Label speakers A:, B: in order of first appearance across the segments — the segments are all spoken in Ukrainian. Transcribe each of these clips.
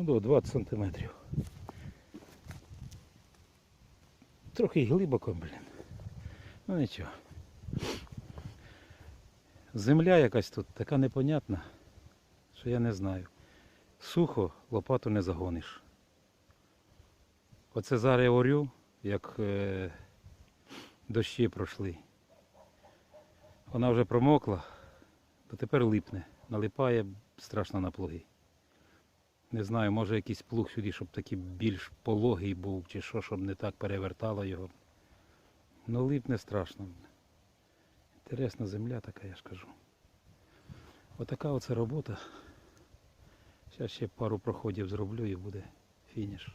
A: Ну, до 20 сантиметрів. Трохи глибоко, блін. Ну нічого. Земля якась тут така непонятна, що я не знаю. Сухо лопату не загониш. Оце зараз я орю, як е, дощі пройшли. Вона вже промокла, то тепер липне. Налипає страшно на плуги. Не знаю, може якийсь плуг сюди, щоб такий більш пологий був, чи що, щоб не так перевертало його. Ну липне страшно. Інтересна земля така, я ж кажу. Отака оце робота. Зараз ще пару проходів зроблю і буде фініш.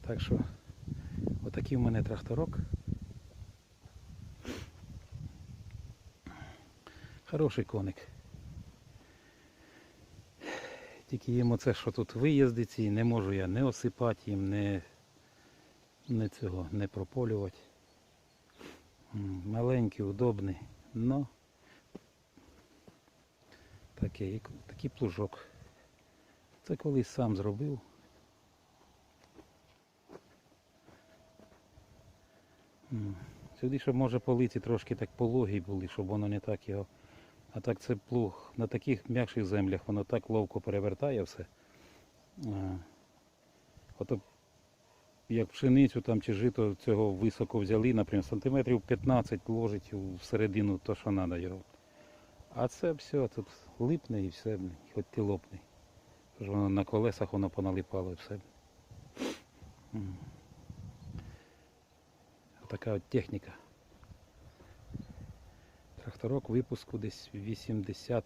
A: Так що отакий в мене тракторок. Хороший коник. Тільки їм оце, що тут виїзди ці, не можу я не осипати їм, не, не цього, не прополювати. Маленький, удобний, но такий, такий плужок. Це колись сам зробив. Сюди, щоб може полиці трошки так пологі були, щоб воно не так його. А так це плуг. На таких м'якших землях воно так ловко перевертає все. Ото як пшеницю там чи жито цього високо взяли, наприклад, сантиметрів 15 ложить у середину то, що треба його. А це все тут липне і все, хоч ти лопни. Тож воно на колесах воно поналипало і все. Така от техніка. Тракторок випуску десь 80,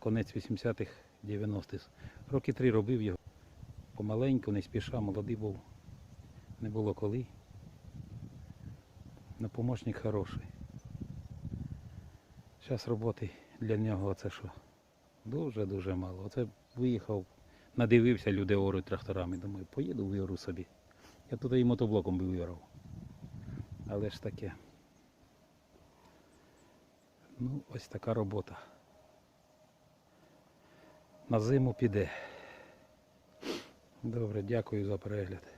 A: конець 80-х, 90-х. Роки три робив його. Помаленьку, не спіша, молодий був. Не було коли. Но помощник хороший. Зараз роботи для нього оце що? Дуже-дуже мало. Оце виїхав, надивився, люди оруть тракторами. Думаю, поїду виору собі. Я тут і мотоблоком би виорав. Але ж таке. Ну, ось така робота. На зиму піде. Добре, дякую за перегляд.